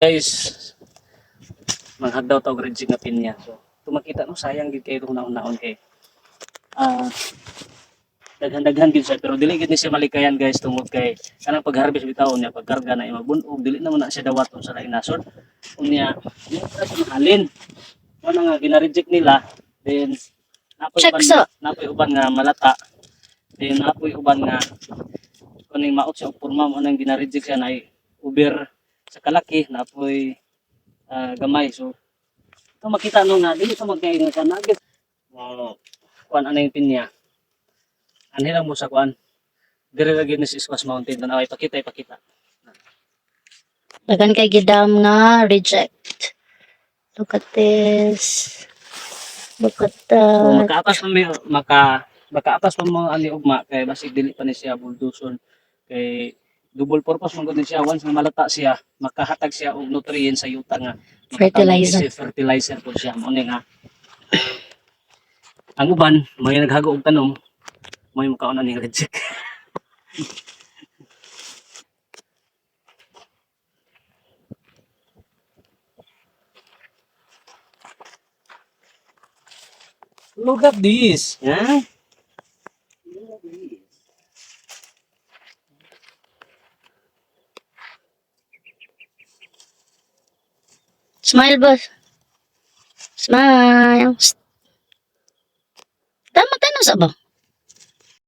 Guys, manghagdaw tawag rin nga pinya. So, tumakita no, sayang gid kayo itong naon-naon kay. Ah, daghan-daghan gid siya pero dili gid ni siya malikayan guys tungod kay kanang pag-harvest bitaw niya pagkarga na imabunog dili naman na siya dawaton sa lain nasod unya yung sa mahalin mo nga gina-reject nila then napoy uban napoy uban nga malata then napoy uban nga kuning maot siya og porma mo nang gina-reject siya na uber sa kalaki napoy ah, gamay. So ito makita no nga dili sa magkay nga kanagit mo kuan ana yung pinya? Anhi lang mo sa kuan. Dire lagi ni Iswas Mountain. Tanaw ipakita ipakita Dagan kay gidam nga reject. Look at this. Look at so, that. makaapas pa mi maka makaapas pa mo ani ugma. Kay basig dili pa ni siya bulduson kay double purpose man gud ni siya once na malata siya makahatag siya og nutrients sa yuta nga Fertilizer. siya, fertilizer po siya mo nga ang uban may naghago og tanom may makauna ni reject Look at this. Yeah? Look at this. Smile, boss. Smile. Tama tayo sa ba?